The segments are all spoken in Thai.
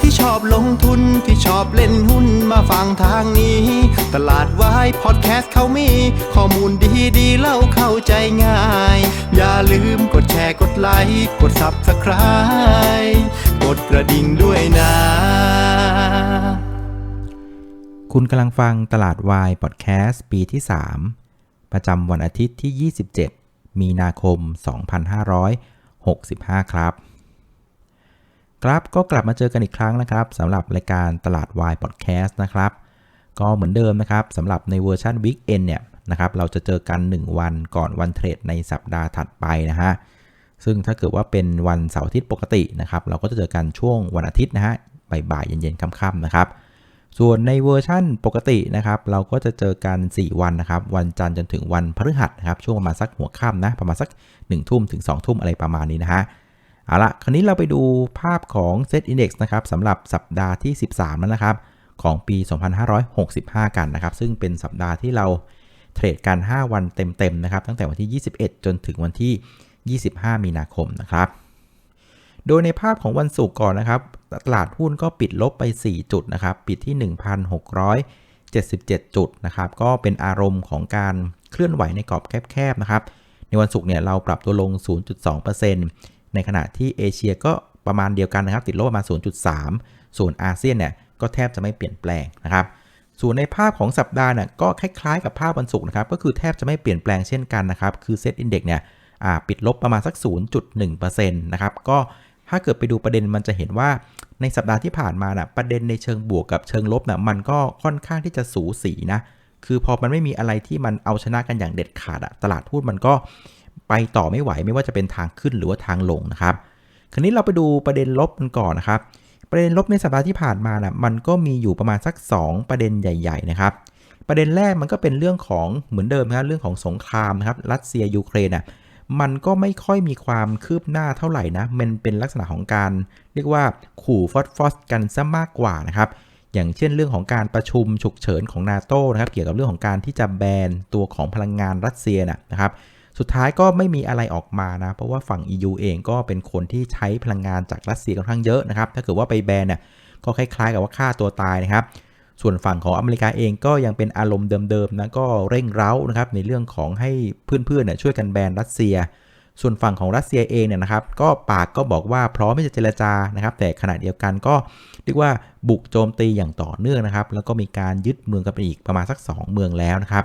ที่ชอบลงทุนที่ชอบเล่นหุ้นมาฟังทางนี้ ตลาดวายพอดแคสต์เขามี ข้อมูลดีดีๆเล่าเข้าใจง่าย อย่าลืมกดแชร์กดไลค์กด Subscribe กดกระดิ่งด้วยนะ คุณกำลังฟังตลาดวายพอดแคสต์ปีที่ 3 ประจำวันอาทิตย์ที่ 27 มีนาคม 2565 ครับ ครับก็กลับมาเจอกันอีกครั้งนะครับสำหรับรายการตลาดวายพอดแคสต์นะครับ ก็เหมือนเดิมนะครับสำหรับในเวอร์ชัน Week End เนี่ยนะครับเราจะเจอกัน 1 วันก่อนวันเทรดในสัปดาห์ถัดไปนะฮะซึ่งถ้าเกิดว่าเป็นวันเสาร์อาทิตย์ปกตินะครับเราก็จะเจอกันช่วงวันอาทิตย์นะฮะบ่ายๆเย็นๆค่ำๆนะครับ ส่วนในเวอร์ชั่นปกตินะครับเราก็จะเจอกัน 4 วันนะครับวันจันทร์จนถึงวันพฤหัสนะครับช่วงประมาณสักหัวค่ำนะประมาณสัก1ทุ่มถึง2ทุ่มอะไรประมาณนี้นะฮะ เอาละคราวนี้เราไปดูภาพของ Set Index นะครับสำหรับสัปดาห์ที่ 13แล้วนะครับ ของปี 2565 กันนะครับ ซึ่งเป็นสัปดาห์ที่เราเทรดกัน 5 วันเต็มๆนะครับ ตั้งแต่วันที่ 21 จนถึงวันที่ 25 มีนาคมนะครับ โดยในภาพของวันศุกร์ก่อนนะครับ ตลาดหุ้นก็ปิดลบไป 4 จุดนะครับ ปิดที่ 1,677 จุดนะครับ ก็เป็นอารมณ์ของการเคลื่อนไหวในกรอบแคบๆนะครับ ในวันศุกร์เนี่ยเราปรับตัวลง 0.2% ในขณะที่เอเชียก็ประมาณเดียวกันนะครับ ติดลบประมาณ 0.3 ส่วนอาเซียนเนี่ยก็แทบจะไม่เปลี่ยนแปลงนะครับ ส่วนในภาพของสัปดาห์เนี่ยก็คล้ายๆ กับภาพวันศุกร์นะครับ ก็คือแทบจะไม่เปลี่ยนแปลงเช่นกันนะครับ คือเซ็ตอินเด็กซ์เนี่ยปิดลบประมาณสัก 0.1%นะครับ ก็ถ้าเกิดไปดูประเด็นมันจะเห็นว่าในสัปดาห์ที่ผ่านมาน่ะประเด็นในเชิงบวกกับเชิงลบน่ะมันก็ค่อนข้างที่จะสูสีนะ คือพอมันไม่มีอะไรที่มันเอาชนะกันอย่างเด็ดขาดอะตลาดหุ้นมันก็ ไปต่อไม่ไหวไม่ว่าจะเป็นทางขึ้นหรือว่าทางลงนะครับ คราวนี้เราไปดูประเด็นลบกันก่อนนะครับ ประเด็นลบในสัปดาห์ที่ผ่านมาน่ะมันก็มีอยู่ประมาณสัก 2 ประเด็นใหญ่ ๆ นะครับ ประเด็นแรกมันก็เป็นเรื่องของเหมือนเดิมนะครับเรื่องของสงครามนะครับรัสเซียยูเครนน่ะมันก็ไม่ค่อยมีความคืบหน้าเท่าไหร่นะ มันเป็นลักษณะของการ เรียกว่าขู่ฟอสฟอสกันซะมากกว่านะครับ อย่างเช่นเรื่องของการประชุมฉุกเฉินของนาโตนะครับ เกี่ยวกับเรื่องของการที่จะแบนตัวของพลังงานรัสเซียนะครับ สุดท้ายก็ไม่มีอะไรออกมานะ เพราะว่าฝั่ง EU เองก็เป็นคนที่ใช้พลังงานจากรัสเซียค่อนข้างเยอะนะครับ ถ้าเกิดว่าไปแบนเนี่ยก็คล้ายๆกับว่าฆ่าตัวตายนะครับ ส่วนฝั่งของอเมริกาเองก็ยังเป็นอารมณ์เดิมๆนะ ก็เร่งเร้านะครับในเรื่องของให้เพื่อนๆเนี่ยช่วยกันแบนรัสเซีย ส่วนฝั่งของรัสเซียเองเนี่ยนะครับ ก็ปากก็บอกว่าพร้อมที่จะเจรจานะครับ แต่ขณะเดียวกันก็เรียกว่าบุกโจมตีอย่างต่อเนื่องนะครับ แล้วก็มีการยึดเมืองกันไปอีกประมาณสัก 2 เมืองแล้วนะครับ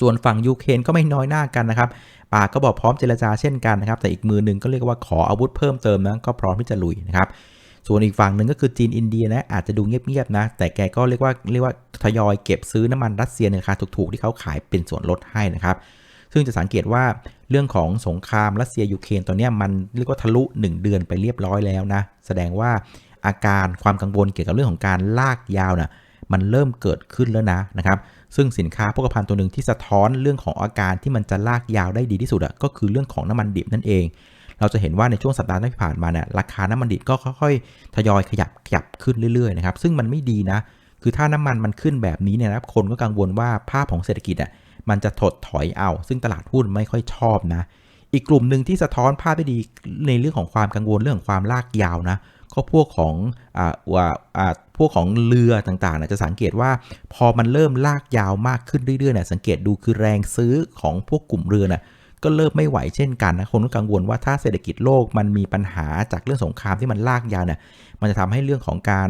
ส่วนฝั่งยูเครนก็ไม่น้อยหน้ากันนะครับปากก็บอกพร้อมเจรจาเช่นกันนะครับ แต่อีกมือหนึ่งก็เรียกว่าขออาวุธเพิ่มเติมนะก็พร้อมที่จะลุยนะครับ ส่วนอีกฝั่งหนึ่งก็คือจีนอินเดียนะอาจจะดูเงียบๆนะ แต่แกก็เรียกว่าเรียกว่าทยอยเก็บซื้อน้ำมันรัสเซียในราคาถูกๆที่เขาขายเป็นส่วนลดให้นะครับซึ่งจะสังเกตว่าเรื่องของสงครามรัสเซียยูเครนตอนนี้มันเรียกว่าทะลุ 1 เดือนไปเรียบร้อยแล้วนะแสดงว่าอาการความกังวลเกี่ยวกับเรื่องของการลากยาวนะ่ะมันเริ่มเกิดขึ้นแล้วนะนะครับ ซึ่งสินค้าโภคภัณฑ์ตัวหนึ่งที่สะท้อนเรื่องของอาการที่มันจะลากยาวได้ดีที่สุดอะก็คือเรื่องของน้ำมันดิบนั่นเอง เราจะเห็นว่าในช่วงสัปดาห์ที่ผ่านมาเนี่ยราคาน้ำมันดิบก็ค่อยๆทยอยขยับขยับขึ้นเรื่อยๆนะครับซึ่งมันไม่ดีนะ คือถ้าน้ำมันมันขึ้นแบบนี้เนี่ยนะครับคนก็กังวลว่าภาพของเศรษฐกิจอะมันจะถดถอยเอา ซึ่งตลาดหุ้นไม่ค่อยชอบนะ อีกกลุ่มหนึ่งที่สะท้อนภาพได้ดีในเรื่องของความกังวลเรื่องของความลากยาวนะ ก็พวกของอ่าว่าอ่าพวกของเรือต่างๆนะจะสังเกตว่าพอมันเริ่มลากยาวมากขึ้นเรื่อยๆเนี่ยสังเกตดูคือแรงซื้อของพวกกลุ่มเรือน่ะ ก็เริ่มไม่ไหวเช่นกันนะคนก็กังวลว่าถ้าเศรษฐกิจโลกมันมีปัญหาจากเรื่องสงครามที่มันลากยาวเนี่ยมันจะทำให้เรื่องของการ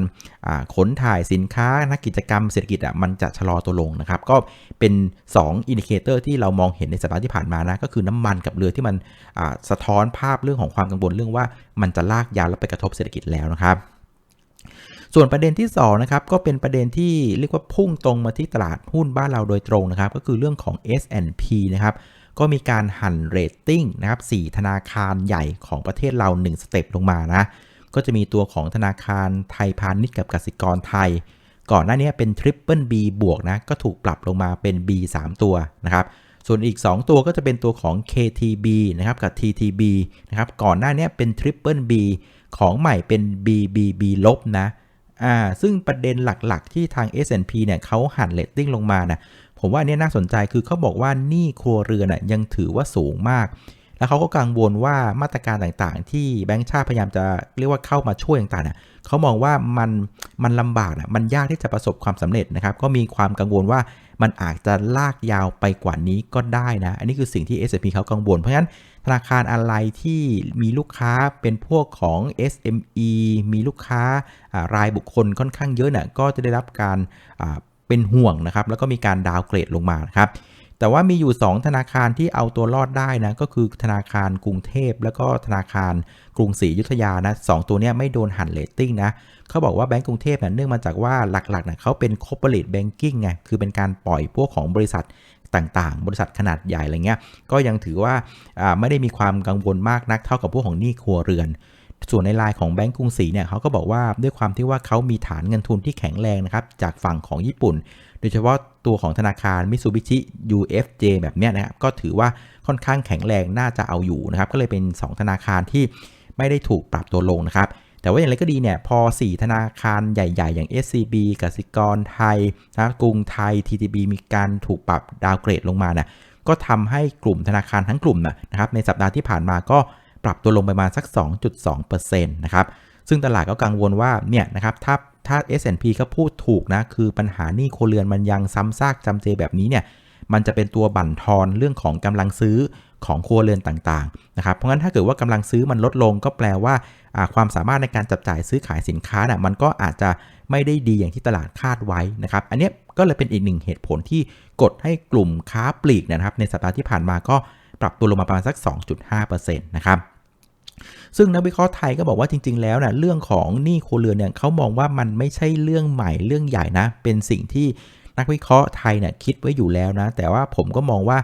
ขนถ่ายสินค้านักกิจกรรมเศรษฐกิจอะมันจะชะลอตัวลงนะครับ ก็เป็น 2 อินดิเคเตอร์ที่เรามองเห็นในสัปดาห์ที่ผ่านมานะก็คือน้ำมันกับเรือที่มันสะท้อนภาพเรื่องของความกังวลเรื่องว่ามันจะลากยาวแล้วไปกระทบเศรษฐกิจแล้วนะครับส่วนประเด็นที่2นะครับก็เป็นประเด็นที่เรียกว่าพุ่งตรงมาที่ตลาดหุ้นบ้านเราโดยตรงนะครับ ก็คือเรื่องของ S&P นะครับ ก็มีการหั่นเรตติ้งนะครับ4ธนาคารใหญ่ของประเทศเรา 1 สเต็ปลงมานะ ก็จะมีตัวของธนาคารไทยพาณิชย์กับกสิกรไทย ก่อนหน้านี้เป็น Triple B บวกนะ ก็ถูกปรับลงมาเป็น B 3 ตัวนะครับส่วนอีก 2 ตัวก็จะเป็นตัวของ KTB นะครับกับ TTB นะครับก่อนหน้านี้เป็น Triple B ของใหม่เป็น BBB ลบนะอ่าซึ่งประเด็นหลักๆ ที่ทาง S&P เนี่ยเขาหันเรตติ้งลงมานะ ผมว่าอันนี้น่าสนใจคือเขาบอกว่าหนี้ครัวเรือนยังถือว่าสูงมาก แล้วเขาก็กังวลว่ามาตรการต่างๆ ที่แบงก์ชาติพยายามจะเรียกว่าเข้ามาช่วยต่างๆเนี่ยเขามองว่ามันมันลำบากนะมันยากที่จะประสบความสำเร็จนะครับ ก็มีความกังวลว่ามันอาจจะลากยาวไปกว่านี้ก็ได้นะ อันนี้คือสิ่งที่ S&P เขากังวล เพราะฉะนั้นธนาคารอะไรที่มีลูกค้าเป็นพวกของ SME มีลูกค้ารายบุคคลค่อนข้างเยอะนี่ยก็จะได้รับการ เป็นห่วงนะครับ แล้วก็มีการดาวเกรดลงมานะครับ แต่ว่ามีอยู่ 2 ธนาคารที่เอาตัวรอดได้นะ ก็คือธนาคารกรุงเทพ แล้วก็ธนาคารกรุงศรีอยุธยานะสตัวนี้ไม่โดนหันเลตติ้งนะเขาบอกว่าแบงก์กรุงเทพเนี่ยเนื่องมาจากว่าหลักๆเนี่ยเขาเป็น corporate banking ไง คือเป็นการปล่อยพวกของบริษัทต่างๆ บริษัทขนาดใหญ่อะไรเงี้ย ก็ยังถือว่าไม่ได้มีความกังวลมากนักเท่ากับพวกของหนี้ครัวเรือน ส่วนในรายของแบงก์กรุงศรีเนี่ยเขาก็บอกว่าด้วยความที่ว่าเขามีฐานเงินทุนที่แข็งแรงนะครับจากฝั่งของญี่ปุ่น โดยเฉพาะตัวของธนาคารมิซูบิชิ UFJ แบบเนี้ยนะครับก็ถือว่าค่อนข้างแข็งแรงน่าจะเอาอยู่นะครับก็เลยเป็น 2 ธนาคารที่ไม่ได้ถูกปรับตัวลงนะครับแต่ว่าอย่างไรก็ดีเนี่ยพอ 4 ธนาคารใหญ่ ๆ อย่าง SCB กสิกรไทยนะกรุงไทย TTB มีการถูกปรับดาวเกรดลงมานี่ก็ทำให้กลุ่มธนาคารทั้งกลุ่มนะครับในสัปดาห์ที่ผ่านมาก็ ปรับตัวลงไปมาสัก 2.2%นะครับซึ่งตลาดก็กังวลว่าเนี่ยนะครับถ้าถ้า S&P ก็พูดถูกนะ คือปัญหานี้โครเรือนมันยังซ้ำซากจำเจแบบนี้เนี่ยมันจะเป็นตัวบั่นทอนเรื่องของกำลังซื้อของครัวเรือนต่างๆนะครับเพราะงั้นถ้าเกิดว่ากำลังซื้อมันลดลงก็แปลว่าความสามารถในการจับจ่ายซื้อขายสินค้าน่ะมันก็อาจจะไม่ได้ดีอย่างที่ตลาดคาดไว้นะครับ อันนี้ก็เลยเป็นอีกหนึ่งเหตุผลที่กดให้กลุ่มค้าปลีกนะครับ ในสัปดาห์ที่ผ่านมาก็ปรับตัวลงมาประมาณสัก 2.5%นะครับ ซึ่งนักวิเคราะห์ไทยก็บอกว่าจริง ๆ แล้วนะเรื่องของหนี้ครัวเรือนเนี่ยเขามองว่ามันไม่ใช่เรื่องใหม่เรื่องใหญ่นะ เป็นสิ่งที่นักวิเคราะห์ไทยเนี่ยคิดไว้อยู่แล้วนะ แต่ว่าผมก็มองว่า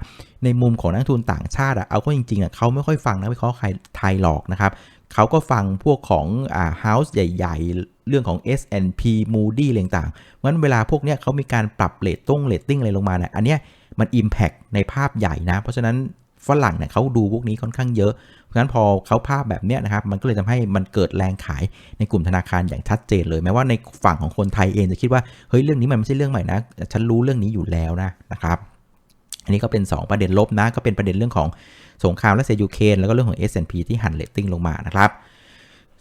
ในมุมของนักทุนต่างชาติอะเอาก็จริงๆอะเขาไม่ค่อยฟังนักวิเคราะห์ไทยหรอกนะครับเขาก็ฟังพวกของอ่า house ใหญ่ ๆ เรื่องของ S&P Moody อะไรต่างๆงั้นเวลาพวกเนี้ยเขามีการปรับเลตต้งเลตติ้งอะไรลงมาเนี่ยอันเนี้ยมัน Impact ในภาพใหญ่นะ เพราะฉะนั้น ฝรั่งเนี่ยเขาดูพวกนี้ค่อนข้างเยอะ เพราะฉะนั้นพอเขาภาพแบบเนี้ยนะครับ มันก็เลยทำให้มันเกิดแรงขายในกลุ่มธนาคารอย่างชัดเจนเลย แม้ว่าในฝั่งของคนไทยเองจะคิดว่าเฮ้ยเรื่องนี้มันไม่ใช่เรื่องใหม่นะ ฉันรู้เรื่องนี้อยู่แล้วนะนะครับ อันนี้ก็เป็น 2 ประเด็นลบนะ ก็เป็นประเด็นเรื่องของสงครามและเซยูเคนแล้วก็เรื่องของ S&P ที่หันเลตติ้งลงมานะครับ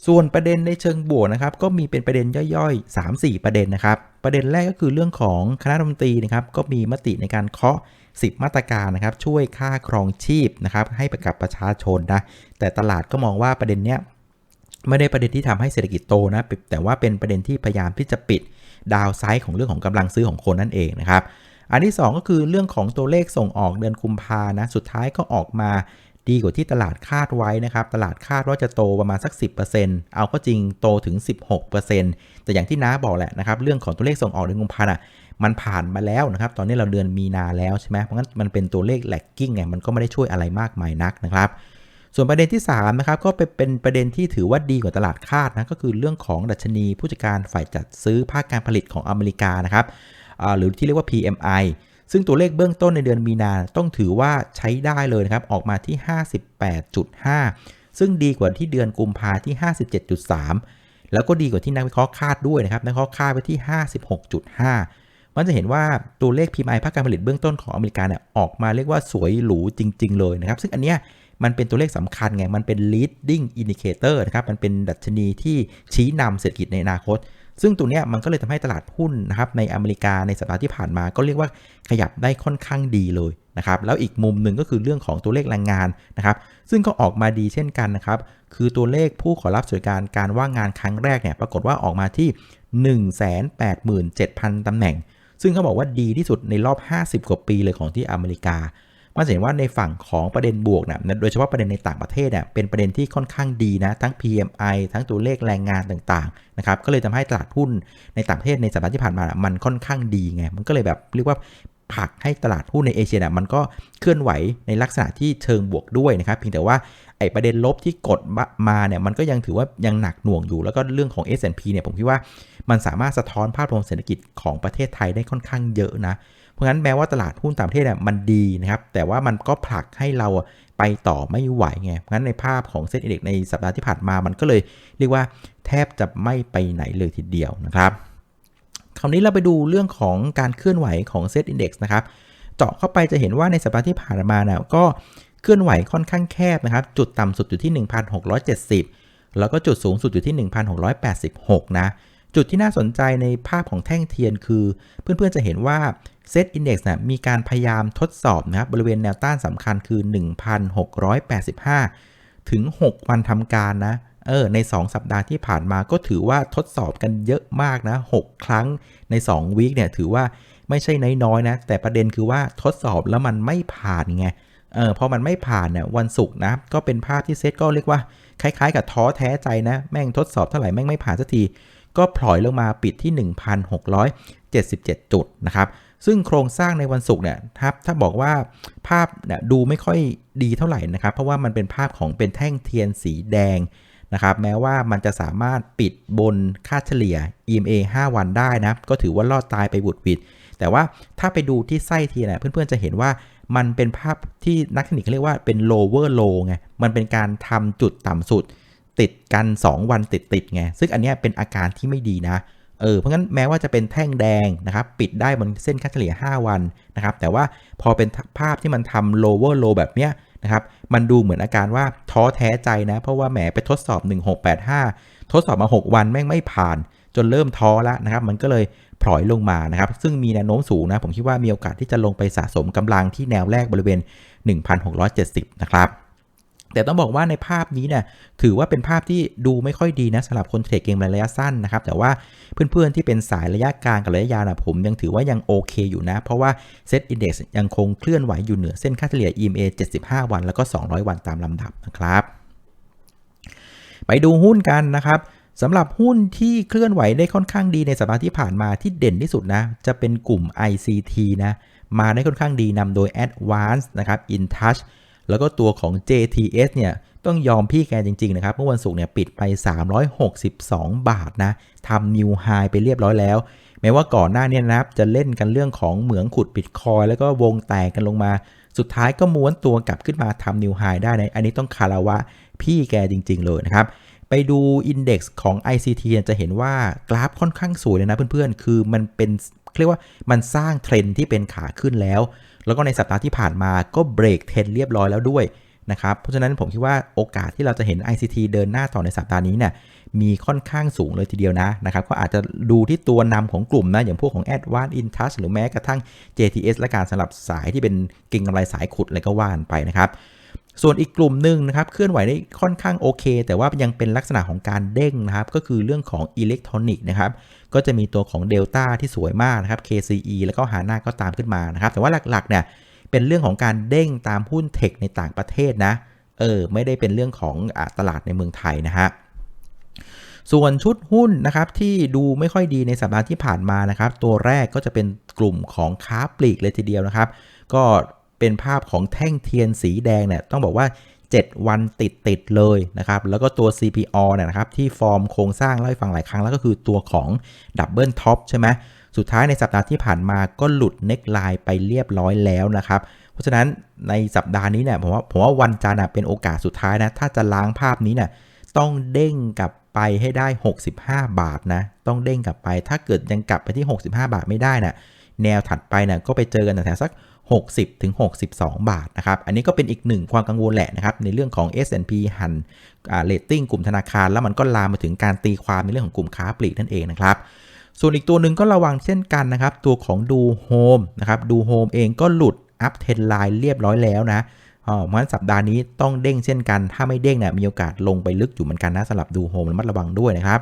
ส่วนประเด็นในเชิงบวกนะครับก็มีเป็นประเด็นย่อยๆ 3-4 ประเด็นนะครับ ประเด็นแรกก็คือเรื่องของคณะรัฐมนตรีนะครับก็มีมติในการเคาะ 10 มาตรการนะครับช่วยค่าครองชีพนะครับให้ไปกับประชาชนนะแต่ตลาดก็มองว่าประเด็นเนี้ยไม่ได้ประเด็นที่ทำให้เศรษฐกิจโตนะแต่ว่าเป็นประเด็นที่พยายามที่จะปิดดาวไซด์ของเรื่องของกำลังซื้อของคนนั่นเองนะครับอันที่ 2 ก็คือเรื่องของตัวเลขส่งออกเดือนกุมภานะสุดท้ายก็ออกมาดีกว่าที่ตลาดคาดไว้นะครับ ตลาดคาดว่าจะโตประมาณสัก 10%เอาก็จริงโตถึง 16%แต่อย่างที่น้าบอกแหละนะครับ เรื่องของตัวเลขส่งออกเดือนกุมภาพันธ์ มันผ่านมาแล้วนะครับ ตอนนี้เราเดือนมีนาแล้วใช่ไหมเพราะงั้นมันเป็นตัวเลขแลกกิ้งไงมันก็ไม่ได้ช่วยอะไรมากมายนักนะครับส่วนประเด็นที่3นะครับก็เป็นประเด็นที่ถือว่าดีกว่าตลาดคาดนะก็คือเรื่องของดัชนีผู้จัดการฝ่ายจัดซื้อภาคการผลิตของอเมริกานะครับหรือที่เรียกว่า PMI ซึ่งตัวเลขเบื้องต้นในเดือนมีนาต้องถือว่าใช้ได้เลยนะครับ ออกมาที่ 58.5 ซึ่งดีกว่าที่เดือนกุมภาที่ 57.3 แล้วก็ดีกว่าที่นักวิเคราะห์คาดด้วยนะครับนักวิเคราะห์คาดไว้ที่ 56.5 มันจะเห็นว่าตัวเลข PMI ภาคการผลิตเบื้องต้นของอเมริกาเนี่ยออกมาเรียกว่าสวยหรูจริง ๆ เลยนะครับ ซึ่งอันเนี้ยมันเป็นตัวเลขสำคัญไง มันเป็น leading indicator นะครับ มันเป็นดัชนีที่ชี้นำเศรษฐกิจในอนาคต ซึ่งตัวเนี้ยมันก็เลยทำให้ตลาดหุ้นนะครับในอเมริกาในสัปดาห์ที่ผ่านมา ก็เรียกว่าขยับได้ค่อนข้างดีเลยนะครับ แล้วอีกมุมหนึ่งก็คือเรื่องของตัวเลขแรงงานนะครับ ซึ่งก็ออกมาดีเช่นกันนะครับ คือตัวเลขผู้ขอรับสวัสดิการการว่างงานครั้งแรกเนี่ย ปรากฏว่าออกมาที่ 187,000ตำแหน่ง ซึ่งเขาบอกว่าดีที่สุดในรอบ 50 กว่าปีเลยของที่อเมริกามาเห็นว่าในฝั่งของประเด็นบวกนะโดยเฉพาะประเด็นในต่างประเทศเนี่ยเป็นประเด็นที่ค่อนข้างดีนะ ทั้ง PMI ทั้งตัวเลขแรงงานต่างๆนะครับก็เลยทำให้ตลาดหุ้นในต่างประเทศในสัปดาห์ที่ผ่านมานะมันค่อนข้างดีไงมันก็เลยแบบเรียกว่า ผลักให้ตลาดหุ้นในเอเชียเนี่ยมันก็เคลื่อนไหวในลักษณะที่เชิงบวกด้วยนะครับเพียงแต่ว่าไอ้ประเด็นลบที่กดมาเนี่ยมันก็ยังถือว่ายังหนักหน่วงอยู่ แล้วก็เรื่องของ S&P เนี่ยผมคิดว่ามันสามารถสะท้อนภาพรวมเศรษฐกิจของประเทศไทยได้ค่อนข้างเยอะนะ เพราะงั้นแม้ว่าตลาดหุ้นต่างประเทศเนี่ยมันดีนะครับ แต่ว่ามันก็ผลักให้เราไปต่อไม่ไหวไงงั้นในภาพของเซ็ตอินเด็กในสัปดาห์ที่ผ่านมามันก็เลยเรียกว่าแทบจะไม่ไปไหนเลยทีเดียวนะครับ คราวนี้เราไปดูเรื่องของการเคลื่อนไหวของเซตอินดี x นะครับ เจาะเข้าไปจะเห็นว่าในสัปดาห์ที่ผ่านมาเนี่ยก็เคลื่อนไหวค่อนข้างแคบนะครับ จุดต่ำสุดอยู่ที่ 1,670 แล้วก็จุดสูงสุดอยู่ที่ 1,686 นะ จุดที่น่าสนใจในภาพของแท่งเทียนคือ เพื่อนๆจะเห็นว่าเซตอินดี x นะมีการพยายามทดสอบนะครับบริเวณแนวต้านสำคัญคือ 1,685 ถึง 6 วันทำการนะ เออใน 2 สัปดาห์ที่ผ่านมาก็ถือว่าทดสอบกันเยอะมากนะ 6 ครั้งใน 2 วีคเนี่ยถือว่าไม่ใช่น้อยๆนะ แต่ประเด็นคือว่าทดสอบแล้วมันไม่ผ่านไงเออพอมันไม่ผ่านเนี่ยวันศุกร์นะก็เป็นภาพที่เซตก็เรียกว่า คล้ายๆ กับท้อแท้ใจนะ แม่งทดสอบเท่าไหร่แม่งไม่ผ่านสักที ก็พลอยลงมาปิดที่ 1,677 จุดนะครับซึ่งโครงสร้างในวันศุกร์เนี่ยครับถ้าบอกว่าภาพเนี่ยดูไม่ค่อยดีเท่าไหร่นะครับ เพราะว่ามันเป็นภาพของเป็นแท่งเทียนสีแดง นะครับแม้ว่ามันจะสามารถปิดบนค่าเฉลี่ย EMA 5 วันได้นะ ก็ถือว่ารอดตายไปบุดวิด แต่ว่าถ้าไปดูที่ไส้เทียนะเพื่อนๆจะเห็นว่ามันเป็นภาพที่นักเทคนิคเรียกว่าเป็น lower low ไง มันเป็นการทำจุดต่ำสุด ติดกัน 2 วันติดๆไง ซึ่งอันนี้เป็นอาการที่ไม่ดีนะ เออ เพราะงั้นแม้ว่าจะเป็นแท่งแดงนะครับ ปิดได้บนเส้นค่าเฉลี่ย 5 วันนะครับ แต่ว่าพอเป็นภาพที่มันทำ lower low แบบเนี้ย นะครับ มันดูเหมือนอาการว่าท้อแท้ใจนะ เพราะว่าแหมไปทดสอบ 1685 ทดสอบมา 6 วันแม่งไม่ผ่าน จนเริ่มท้อแล้วนะครับ มันก็เลยพลอยลงมานะครับ ซึ่งมีแนวโน้มสูงนะ ผมคิดว่ามีโอกาสที่จะลงไปสะสมกำลังที่แนวแรกบริเวณ 1,670 นะครับ แต่ต้องบอกว่าในภาพนี้เนี่ยถือว่าเป็นภาพที่ดูไม่ค่อยดีนะสำหรับคนเทรดเกมระยะสั้นนะครับ แต่ว่าเพื่อนๆที่เป็นสายระยะกลางกับระยะยาวนะผมยังถือว่ายังโอเคอยู่นะ เพราะว่าเซตอินดี x ยังคงเคลื่อนไหวอยู่เหนือเส้นค่าเฉลี่ย EMA 75 วันแล้วก็ 200 วันตามลำดับนะครับ ไปดูหุ้นกันนะครับสำหรับหุ้นที่เคลื่อนไหวได้ค่อนข้างดีในสัปดาห์ที่ผ่านมาที่เด่นที่สุดนะ จะเป็นกลุ่ม ICT นะมาได้ค่อนข้างดีนำโดย Advance นะครับ InTouch แล้วก็ตัวของ JTS เนี่ยต้องยอมพี่แกจริง ๆ นะครับ เมื่อวันศุกร์เนี่ยปิดไป 362 บาทนะทำนิวไฮไปเรียบร้อยแล้ว แม้ว่าก่อนหน้านี้นะครับจะเล่นกันเรื่องของเหมืองขุดบิตคอยแล้วก็วงแตกกันลงมา สุดท้ายก็ม้วนตัวกลับขึ้นมาทำนิวไฮได้ในอันนี้ต้องคาราวะพี่แกจริง ๆ เลยนะครับไปดู Index ของ ICT จะเห็นว่ากราฟค่อนข้างสวยเลยนะเพื่อนๆ คือมันเป็น เรียกว่ามันสร้างเทรนที่เป็นขาขึ้นแล้ว แล้วก็ในสัปดาห์ที่ผ่านมาก็เบรกเทรนเรียบร้อยแล้วด้วยนะครับ เพราะฉะนั้นผมคิดว่าโอกาสที่เราจะเห็น ICT เดินหน้าต่อในสัปดาห์นี้เนี่ยมีค่อนข้างสูงเลยทีเดียวนะนะครับ ก็อาจจะดูที่ตัวนำของกลุ่มนะ อย่างพวกของ Advanced InTouch หรือแม้กระทั่ง JTS และการสำหรับสายที่เป็นเก่งกำไรสายขุดอะไรก็ว่านไปนะครับ ส่วนอีกกลุ่มหนึ่งนะครับ เคลื่อนไหวได้ค่อนข้างโอเค แต่ว่ายังเป็นลักษณะของการเด้งนะครับ ก็คือเรื่องของอิเล็กทรอนิกส์นะครับ ก็จะมีตัวของ Delta ที่สวยมากนะครับ KCE แล้วก็หาหน้าก็ตามขึ้นมานะครับ แต่ว่าหลักๆเนี่ยเป็นเรื่องของการเด้งตามหุ้นเทคในต่างประเทศนะเออไม่ได้เป็นเรื่องของอตลาดในเมืองไทยนะฮะส่วนชุดหุ้นนะครับที่ดูไม่ค่อยดีในสัปดาห์ที่ผ่านมานะครับ ตัวแรกก็จะเป็นกลุ่มของค้าปลีกเลยทีเดียวนะครับ ก็เป็นภาพของแท่งเทียนสีแดงเนี่ยต้องบอกว่า 7 วันติดติดเลยนะครับ แล้วก็ตัว CPO เนี่ยนะครับที่ฟอร์มโครงสร้างเล่าให้ฟังหลายครั้งแล้วก็คือตัวของดับเบิลท็อปใช่ไหมสุดท้ายในสัปดาห์ที่ผ่านมาก็หลุดเน็กไลน์ไปเรียบร้อยแล้วนะครับ เพราะฉะนั้นในสัปดาห์นี้เนี่ยผมว่าผมว่าวันจันทร์เป็นโอกาสสุดท้ายนะ ถ้าจะล้างภาพนี้เนี่ยต้องเด้งกลับไปให้ได้ 65 บาทนะ ต้องเด้งกลับไป ถ้าเกิดยังกลับไปที่ 65 บาทไม่ได้นะ่ะแนวถัดไปเนี่ยก็ไปเจอกันแถวสัก 60ถึง62 บาทนะครับ อันนี้ก็เป็นอีกหนึ่งความกังวลแหละนะครับ ในเรื่องของ S&P หันเรตติ้งกลุ่มธนาคาร แล้วมันก็ลามมาถึงการตีความในเรื่องของกลุ่มค้าปลีกนั่นเองนะครับ ส่วนอีกตัวหนึ่งก็ระวังเช่นกันนะครับ ตัวของดูโฮมนะครับดูโฮมเองก็หลุดอัพเทนไลน์เรียบร้อยแล้วนะเพราะฉะนั้นสัปดาห์นี้ต้องเด้งเช่นกัน ถ้าไม่เด้งเนี่ยมีโอกาสลงไปลึกอยู่เหมือนกันนะสำหรับดูโฮมระมัดระวังด้วยนะครับ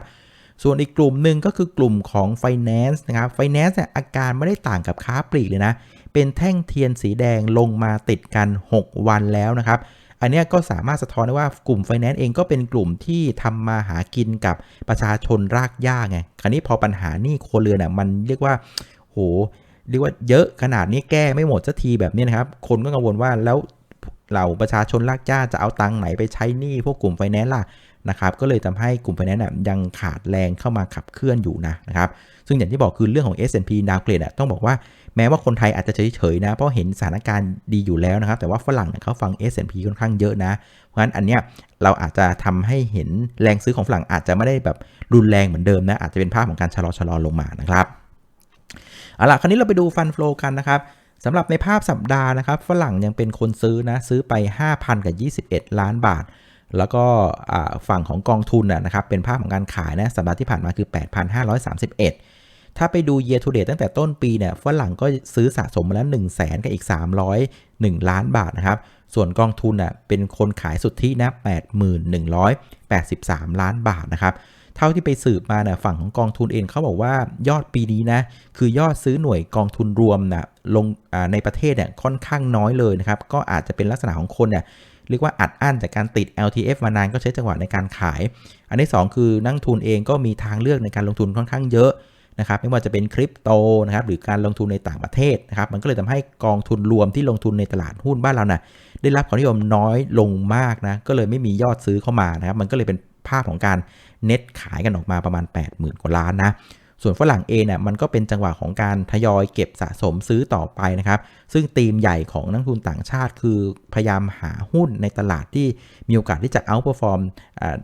ส่วนอีกกลุ่มหนึ่งก็คือกลุ่มของ Finance นะครับ Finance เนี่ยอาการไม่ได้ต่างกับค้าปลีกเลยนะ เป็นแท่งเทียนสีแดงลงมาติดกัน 6 วันแล้วนะครับ อันนี้ก็สามารถสะท้อนได้ว่ากลุ่ม Finance เองก็เป็นกลุ่มที่ทำมาหากินกับประชาชนรากหญ้าไง คราวนี้พอปัญหานี่ครัวเรือนน่ะมันเรียกว่าโหเรียกว่าเยอะขนาดนี้แก้ไม่หมดสักทีแบบนี้นะครับ คนก็กังวลว่าแล้วเหล่าประชาชนรากหญ้าจะเอาตังค์ไหนไปใช้หนี้พวกกลุ่มไฟแนนซ์ล่ะ นะครับก็เลยทำให้กลุ่มไฟแนนซ์ยังขาดแรงเข้ามาขับเคลื่อนอยู่นะนะครับซึ่งอย่างที่บอกคือเรื่องของ S&P ดาวเกรดต้องบอกว่าแม้ว่าคนไทยอาจจะเฉยๆนะเพราะเห็นสถานการณ์ดีอยู่แล้วนะครับ แต่ว่าฝรั่งเขาฟัง S&P ค่อนข้างเยอะนะ เพราะฉะนั้นอันเนี้ยเราอาจจะทำให้เห็นแรงซื้อของฝรั่งอาจจะไม่ได้แบบรุนแรงเหมือนเดิมนะอาจจะเป็นภาพของการชะลอชะลอลงมานะครับเอาล่ะคราวนี้เราไปดูฟันฟลูกันนะครับสำหรับในภาพสัปดาห์นะครับฝรั่งยังเป็นคนซื้อนะซื้อไป 5,000กับ21 ล้านบาท แล้วก็ฝั่งของกองทุนนะครับเป็นภาพของการขายนะสัปดาห์ที่ผ่านมาคือ 8,531 ถ้าไปดู year to date ตั้งแต่ต้นปีเนี่ยฝรั่งก็ซื้อสะสมมาแล้ว1 0 0 0 0แสนกับอีก 301 ล้านบาทนะครับส่วนกองทุนน่ะเป็นคนขายสุทธินะ81,183 ล้านบาทนะครับเท่าที่ไปสืบมานะฝั่งของกองทุนเองเขาบอกว่ายอดปีนี้นะคือยอดซื้อหน่วยกองทุนรวมนะลงในประเทศเนี่ยค่อนข้างน้อยเลยนะครับก็อาจจะเป็นลักษณะของคนเนี่ย เรียกว่าอัดอั้นจากการติด LTF มานานก็ใช้จังหวะในการขาย อันที่ 2 คือนักทุนเองก็มีทางเลือกในการลงทุนค่อนข้างเยอะนะครับไม่ว่าจะเป็นคริปโตนะครับหรือการลงทุนในต่างประเทศนะครับมันก็เลยทำให้กองทุนรวมที่ลงทุนในตลาดหุ้นบ้านเรานะ่ะได้รับความนิยมน้อยลงมากนะก็เลยไม่มียอดซื้อเข้ามานะครับมันก็เลยเป็นภาพของการเน็ตขายกันออกมาประมาณ 80,000 กว่าล้านนะ ส่วนฝรั่งเองเนี่ยมันก็เป็นจังหวะของการทยอยเก็บสะสมซื้อต่อไปนะครับ ซึ่งธีมใหญ่ของนักทุนต่างชาติ คือพยายามหาหุ้นในตลาดที่มีโอกาสที่จะเอาเปอร์ฟอร์ม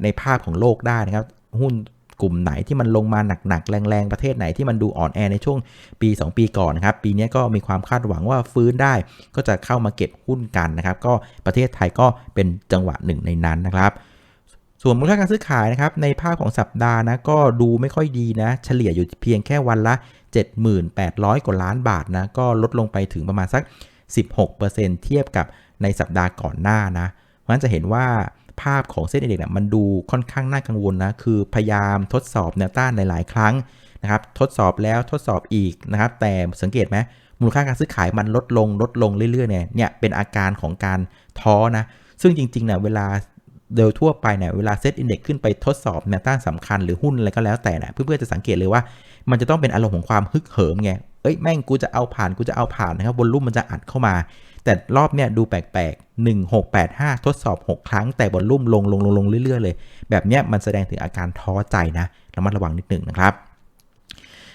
ในภาพของโลกได้นะครับ หุ้นกลุ่มไหนที่มันลงมาหนักๆ แรงๆ ประเทศไหนที่มันดูอ่อนแอในช่วงปี 2 ปีก่อนนะครับ ปีนี้ก็มีความคาดหวังว่าฟื้นได้ ก็จะเข้ามาเก็บหุ้นกันนะครับ ก็ประเทศไทยก็เป็นจังหวะหนึ่งในนั้นนะครับ ส่วนมูลค่าการซื้อขายนะครับในภาพของสัปดาห์นะก็ดูไม่ค่อยดีนะ เฉลี่ยอยู่เพียงแค่วันละ 78,000 กว่าล้านบาทนะก็ลดลงไปถึงประมาณสัก 16%เทียบกับในสัปดาห์ก่อนหน้านะเพราะฉะนั้นจะเห็นว่าภาพของเส้นเอกเนี่ยมันดูค่อนข้างน่ากังวลนะคือพยายามทดสอบแนวต้านหลายๆ ครั้งนะครับทดสอบแล้วทดสอบอีกนะครับแต่สังเกตไหมมูลค่าการซื้อขายมันลดลงลดลงเรื่อยๆเนี่ยเนี่ยเป็นอาการของการท้อนะซึ่งจริงๆเนี่ยเวลา โดยทั่วไปเนี่ยเวลาเซตอินเด็กขึ้นไปทดสอบแนวต้านสำคัญหรือหุ้นอะไรก็แล้วแต่นะเพื่อนๆจะสังเกตเลยว่า มันจะต้องเป็นอารมณ์ของความฮึกเหิมไงเอ้ยแม่งกูจะเอาผ่านกูจะเอาผ่านนะครับบนรุ่มมันจะอัดเข้ามา แต่รอบเนี้ยดูแปลกๆ 1685 ทดสอบ 6 ครั้งแต่บนรุ่มลงลงลงลงเรื่อยๆเลย แบบเนี้ยมันแสดงถึงอาการท้อใจนะระมัดระวังนิดหนึ่งนะครับ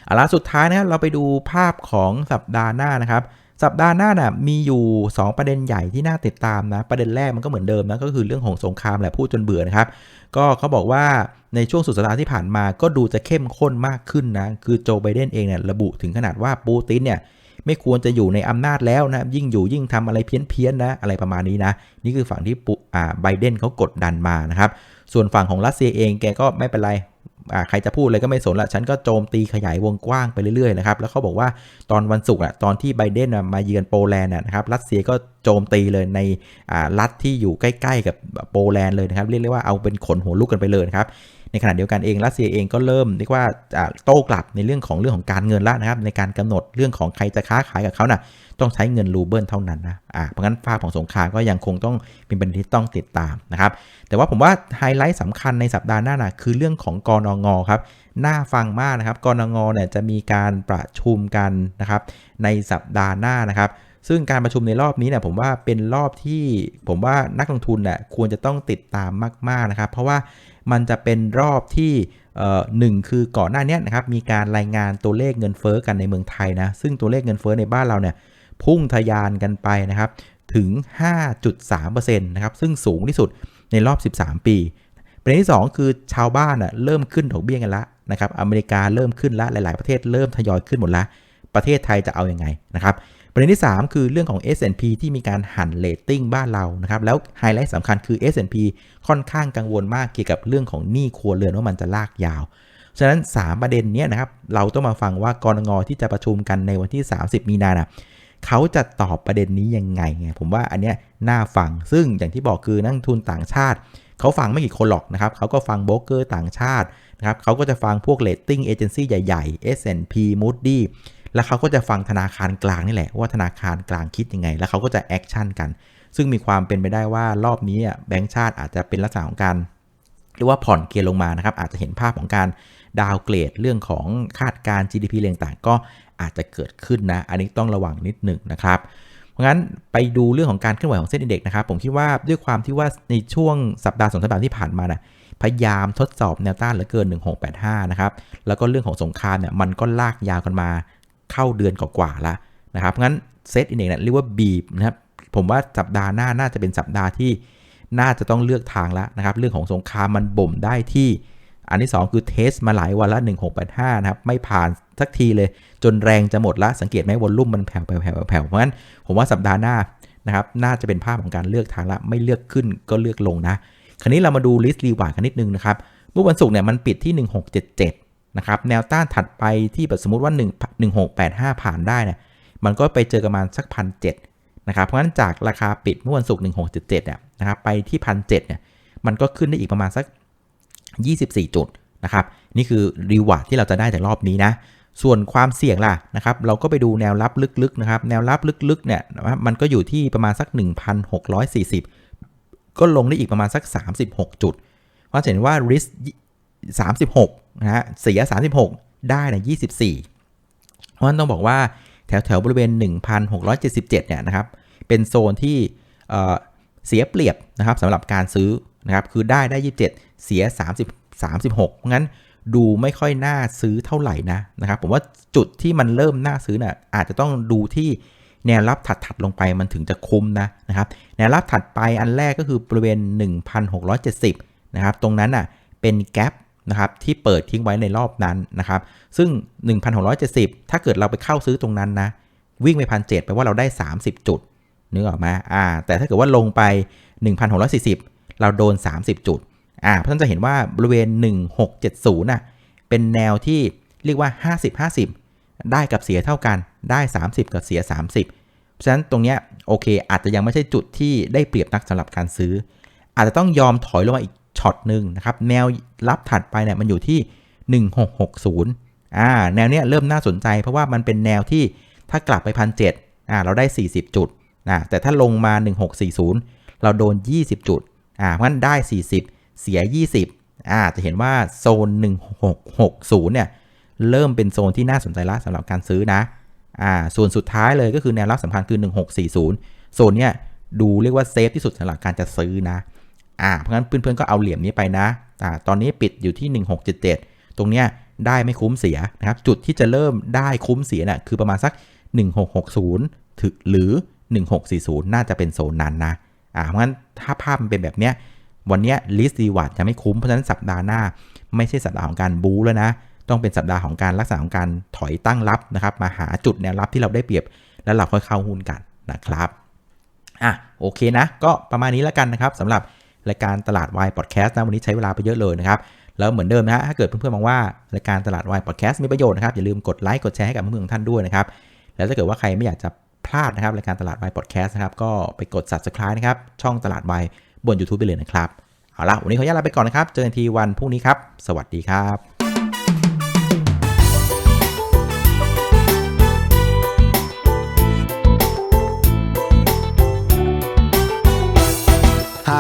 เอาละสุดท้ายนะครับเราไปดูภาพของสัปดาห์หน้านะครับ สัปดาห์หน้าน่ะมีอยู่ 2 ประเด็นใหญ่ที่น่าติดตามนะ ประเด็นแรกมันก็เหมือนเดิมนะ ก็คือเรื่องของสงครามแหละพูดจนเบื่อนะครับ ก็เขาบอกว่าในช่วงสุดสัปดาห์ที่ผ่านมาก็ดูจะเข้มข้นมากขึ้นนะ คือโจไบเดนเองเนี่ยระบุถึงขนาดว่าปูตินเนี่ยไม่ควรจะอยู่ในอำนาจแล้วนะ ยิ่งอยู่ยิ่งทำอะไรเพี้ยนๆนะ อะไรประมาณนี้นะ นี่คือฝั่งที่ปุอ่าไบเดนเขากดดันมานะครับ ส่วนฝั่งของรัสเซียเองแกก็ไม่เป็นไร ใครจะพูดอะไรก็ไม่สนละ ฉันก็โจมตีขยายวงกว้างไปเรื่อยๆนะครับ แล้วเขาบอกว่าตอนวันศุกร์อะ ตอนที่ไบเดนมาเยือนโปแลนด์นะครับ รัสเซียก็โจมตีเลยในรัฐที่อยู่ใกล้ ๆ กับโปแลนด์เลยนะครับ เรียกได้ว่าเอาเป็นขนหัวลุกกันไปเลยครับ ในขณะเดียวกันเองรัสเซียเองก็เริ่มเรียกว่าโต้กลับในเรื่องของเรื่องของการเงินละนะครับในการกำหนดเรื่องของใครจะค้าขายกับเขานะ่ะต้องใช้เงินรูเบิลเท่านั้นนะอ่าเพราะงั้นภาพของสงครามก็ยังคงต้องเป็นประเด็นที่ต้องติดตามนะครับ แต่ว่าผมว่าไฮไลท์สำคัญในสัปดาห์หน้านะคือเรื่องของกรนงครับน่าฟังมากนะครับกรนงเนี่ยจะมีการประชุมกันนะครับในสัปดาห์หน้านะครับ ซึ่งการประชุมในรอบนี้เนี่ยผมว่าเป็นรอบที่ผมว่านักลงทุนเนี่ยควรจะต้องติดตามมาก ๆ นะครับ เพราะว่ามันจะเป็นรอบที่หนึ่งคือก่อนหน้านี้นะครับมีการรายงานตัวเลขเงินเฟอ้อกันในเมืองไทยนะซึ่งตัวเลขเงินเฟอ้อในบ้านเราเนี่ยพุ่งทะยานกันไปนะครับถึง 5.3%นะครับซึ่งสูงที่สุดในรอบ 13 ปีประเด็นที่ 2 คือชาวบ้านอะเริ่มขึ้นดอกเบี้ยกันละนะครับอเมริกาเริ่มขึ้นละหลาย ๆ ประเทศเริ่มทยอยขึ้นหมดละประเทศไทยจะเอาอยัางไงนะครับ ประเด็นที่ 3 คือเรื่องของ S&P ที่มีการหันเลตติ้งบ้านเรานะครับแล้วไฮไลท์สำคัญคือ S&P ค่อนข้างกังวลมากเกี่ยวกับเรื่องของหนี้ครัวเรือนว่ามันจะลากยาวฉะนั้น 3 ประเด็นนี้นะครับเราต้องมาฟังว่ากรงงที่จะประชุมกันในวันที่ 30 มีนานะเขาจะตอบประเด็นนี้ยังไงไงผมว่าอันเนี้ยน่าฟังซึ่งอย่างที่บอกคือนักทุนต่างชาติ เขาฟังไม่กี่คนหรอกนะครับเขาก็ฟังโบรกเกอร์ต่างชาตินะครับเขาก็จะฟังพวกเลตติ้งเอเจนซี่ใหญ่ ๆ S&P Moody แล้วเขาก็จะฟังธนาคารกลางนี่แหละว่าธนาคารกลางคิดยังไง แล้วเขาก็จะแอคชั่นกัน ซึ่งมีความเป็นไปได้ว่ารอบนี้แบงก์ชาติอาจจะเป็นลักษณะของการเรียกว่าผ่อนเกียร์ลงมานะครับอาจจะเห็นภาพของการดาวเกรดเรื่องของคาดการ GDP เรื่องต่างก็อาจจะเกิดขึ้นนะ อันนี้ต้องระวังนิดหนึ่งนะครับ เพราะงั้นไปดูเรื่องของการเคลื่อนไหวของเส้นอินเด็กซ์นะครับ ผมคิดว่าด้วยความที่ว่าในช่วงสัปดาห์สองสัปดาห์ที่ผ่านมานะพยายามทดสอบแนวต้านเหลือเกิน 1685 นะครับ แล้วก็เรื่องของสงครามเนี่ยมันก็ลากยาวกันมา เข้าเดือนกว่าๆแล้วนะครับงั้นเซตอินเด็กเนี่ยเรียกว่าบีบนะครับผมว่าสัปดาห์หน้าน่าจะเป็นสัปดาห์ที่น่าจะต้องเลือกทางแล้วนะครับ เรื่องของสงครามมันบ่มได้ที่ อันที่ 2 คือเทสมาหลายวันละ 1685 นะครับ ไม่ผ่านสักทีเลย จนแรงจะหมดละสังเกตไหมวอลลุ่มมันแผ่วแผ่วแผ่วแผ่วเพราะงั้นผมว่าสัปดาห์หน้านะครับ น่าจะเป็นภาพของการเลือกทางละไม่เลือกขึ้นก็เลือกลงนะ คราวนี้เรามาดูลิสต์รีวาร์ดกันนิดนึงนะครับ เมื่อวันศุกร์เนี่ยมันปิดที่ 1677 นะครับแนวต้านถัดไปที่แบบสมมติว่า 1 1685 ผ่านได้เนี่ยมันก็ไปเจอกันมาสักพันเนะครับเพราะฉะนั้นจากราคาปิดเมื่อวันศุกร์1677เนี่ยนะครับไปที่พันเเนี่ยมันก็ขึ้นได้อีกประมาณสัก 24 จุดนะครับนี่คือรีวาร์ดที่เราจะได้จากรอบนี้นะส่วนความเสี่ยงล่ะนะครับเราก็ไปดูแนวรับลึกๆนะครับแนวรับลึกๆเนี่ยมันก็อยู่ที่ประมาณสัก 1,640 ก็ลงได้อีกประมาณสัก 36 จุด เพราะเห็นว่า risk 36 นะฮะเสีย 36 ได้นะ24 เพราะฉะนั้นต้องบอกว่าแถวแถวบริเวณ 1,677 เนี่ยนะครับ เป็นโซนที่เสียเปรียบนะครับสำหรับการซื้อนะครับ คือได้ได้ 27 เสีย 30 36 เพราะงั้นดูไม่ค่อยน่าซื้อเท่าไหร่นะนะครับ ผมว่าจุดที่มันเริ่มน่าซื้อน่ะอาจจะต้องดูที่แนวรับถัดๆลงไปมันถึงจะคุ้มนะนะครับ แนวรับถัดไปอันแรกก็คือบริเวณ 1,670 นะครับ ตรงนั้นน่ะเป็นแกลบ นะครับที่เปิดทิ้งไว้ในรอบนั้นนะครับซึ่ง 1,670 ถ้าเกิดเราไปเข้าซื้อตรงนั้นนะวิ่งไปพันเแปลว่าเราได้ 30 จุดนึกออกไหมอ่าแต่ถ้าเกิดว่าลงไป 1,640 เราโดน 30 จุดอ่าเพราะฉะนั้นจะเห็นว่าบริเวณ 1670น่ะเป็นแนวที่เรียกว่า 50 50 ได้กับเสียเท่ากันได้ 30 กับเสีย 30 เพราะฉะนั้นตรงเนี้ยโอเค อาจจะยังไม่ใช่จุดที่ได้เปรียบนักสำหรับการซื้อ อาจจะต้องยอมถอยลงมาอีก ช็อตหนึ่งนะครับ แนวรับถัดไปเนี่ยมันอยู่ที่ 1660อ่าแนวเนี้ยเริ่มน่าสนใจ เพราะว่ามันเป็นแนวที่ถ้ากลับไปพันเอ่าเราได้ 40 จุดนะแต่ถ้าลงมา 1640 เราโดน 20 จุดอ่าเพราะฉะนั้นได้ 40 เสีย 20อ่าจะเห็นว่าโซน 1660เนี่ยเริ่มเป็นโซนที่น่าสนใจละสำหรับการซื้อนะอ่าส่วนสุดท้ายเลยก็คือแนวรับสำคัญคือ 1640 โซนเนี้ยดูเรียกว่าเซฟที่สุดสำหรับการจะซื้อนะ อ่าเพราะงั้นเพื่อนๆก็เอาเหลี่ยมนี้ไปนะอ่าตอนนี้ปิดอยู่ที่ 1677 ตรงเนี้ยได้ไม่คุ้มเสียนะครับจุดที่จะเริ่มได้คุ้มเสียน่ะคือประมาณสัก 1660ถึงหรือ 1640 น่าจะเป็นโซนนั้นนะอ่าเพราะงั้นถ้าภาพมันเป็นแบบเนี้ยวันเนี้ยลิสต์รีวาร์ดจะไม่คุ้มเพราะฉะนั้นสัปดาห์หน้า ไม่ใช่สัปดาห์ของการบู๊แล้วนะ ต้องเป็นสัปดาห์ของการลักษณะของการถอยตั้งรับนะครับ มาหาจุดแนวรับที่เราได้เปรียบ แล้วเราค่อยเข้าหุ้นกันนะครับอะโอเคนะ ก็ประมาณนี้แล้วกันนะครับสำหรับ รายการตลาดวายพอดแคสต์นะวันนี้ใช้เวลาไปเยอะเลยนะครับแล้วเหมือนเดิมนะฮะถ้าเกิดเพื่อนๆมองว่ารายการตลาดวายพอดแคสต์มีประโยชน์นะครับอย่าลืมกดไลค์กดแชร์ให้กับเพื่อนๆของท่านด้วยนะครับแล้วถ้าเกิดว่าใครไม่อยากจะพลาดนะครับรายการตลาดวายพอดแคสต์นะครับก็ไปกด subscribe นะครับช่องตลาดวายบน YouTube ไปเลยนะครับเอาละวันนี้ขออนุญาตลาไปก่อนนะครับเจอกันทีวันพรุ่งนี้ครับ สวัสดีครับ